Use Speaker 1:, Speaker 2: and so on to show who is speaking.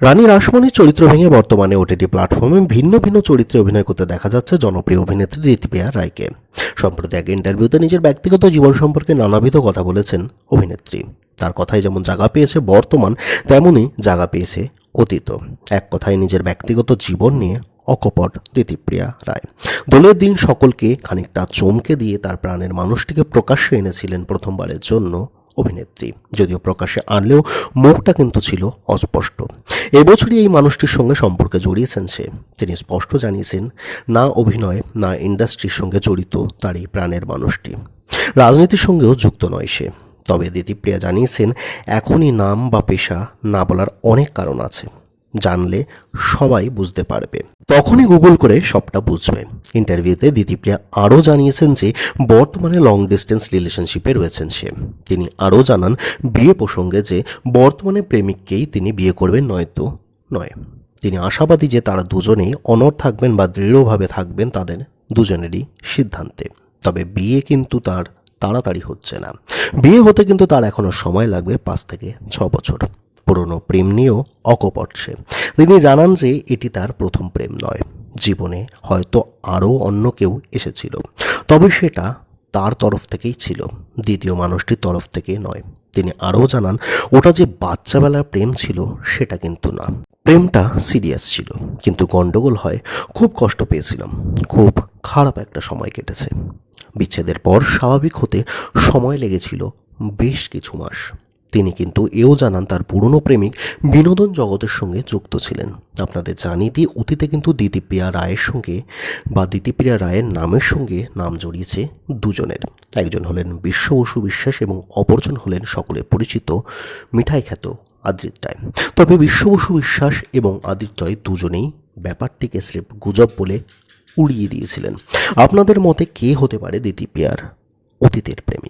Speaker 1: রানী রাসমণির চরিত্র ভেঙে বর্তমানে ওটিটি প্ল্যাটফর্মে ভিন্ন ভিন্ন চরিত্রে অভিনয় করতে দেখা যাচ্ছে জনপ্রিয় অভিনেত্রী দীপিয়া রায়কে। সম্প্রতি এক ইন্টারভিউতে নিজের ব্যক্তিগত জীবন সম্পর্কে নানাবিধ কথা বলেছেন অভিনেত্রী। তার কথায় যেমন জায়গা পেয়েছে বর্তমান, তেমনই জায়গা পেয়েছে অতীত। এক কথায় নিজের ব্যক্তিগত জীবন নিয়ে অকপট দিতিপ্রিয়া রায়। দোলের দিন সকলকে খানিকটা চমকে দিয়ে তার প্রাণের মানুষটিকে প্রকাশ্যে এনেছিলেন প্রথমবারের জন্য অভিনেত্রী। যদিও প্রকাশ্যে আনলেও মুখটা কিন্তু ছিল অস্পষ্ট। এবছরই এই মানুষটির সঙ্গে সম্পর্কে জড়িয়েছেন সে। তিনি স্পষ্ট জানিয়েছেন, না অভিনয়, না ইন্ডাস্ট্রির সঙ্গে জড়িত তার এই প্রাণের মানুষটি। রাজনীতির সঙ্গেও যুক্ত নয় সে। তবে দিদিপ্রিয়া জানিয়েছেন, এখনই নাম বা পেশা না বলার অনেক কারণ আছে। জানলে সবাই বুঝতে পারবে। তখনই গুগল করে সবটা বুঝবে। ইন্টারভিউতে দিদিপ্রিয়া আরও জানিয়েছেন যে, বর্তমানে লং ডিস্টেন্স রিলেশনশিপে রয়েছেন সে। তিনি আরও জানান বিয়ে প্রসঙ্গে যে, বর্তমানে প্রেমিককেই তিনি বিয়ে করবেন নয়তো নয়। তিনি আশাবাদী যে তারা দুজনেই অনর থাকবেন বা দৃঢ়ভাবে থাকবেন তাদের দুজনেরই সিদ্ধান্তে। তবে বিয়ে কিন্তু তার তাড়াতাড়ি হচ্ছে না। বিয়ে হতে কিন্তু তার এখনও সময় লাগবে পাঁচ থেকে ছ বছর। পুরনো প্রেম নিয়েও অকপট সে তিনি জানান যে এটি তার প্রথম প্রেম নয়। জীবনে হয়তো আরও অন্য কেউ এসেছিল। তবে সেটা তার তরফ থেকেই ছিল। দ্বিতীয় মানুষটির তরফ থেকে নয়। তিনি আরও জানান, ওটা যে বাচ্চাবেলার প্রেম ছিল, সেটা কিন্তু না। প্রেমটা সিরিয়াস ছিল, কিন্তু গন্ডগোল হয়, খুব কষ্ট পেয়েছিলাম। খুব খারাপ একটা সময় কেটেছে। বিচ্ছেদের পর স্বাভাবিক হতে সময় লেগেছিল বেশ কিছু মাস। তিনি কিন্তু এও জানান তার পুরনো প্রেমিক বিনোদন জগতের সঙ্গে যুক্ত ছিলেন। আপনাদের জানিয়ে দিই অতীতে কিন্তু দিতিপ্রিয়া রায়ের সঙ্গে বা দিতিপ্রিয়া রায়ের নামের সঙ্গে নাম জড়িয়েছে দুজনের। একজন হলেন বিশ্ব বসু বিশ্বাস এবং অপরজন হলেন সকলে পরিচিত মিঠাই খ্যাত আদিত রায়। তবে বিশ্ব বসু বিশ্বাস এবং আদিত রায় দুজনেই ব্যাপারটিকে স্রেফ গুজব বলে উড়িয়ে দিয়েছিলেন। আপনাদের মতে কে হতে পারে দিতিপ্রিয়ার অতীতের প্রেমিক?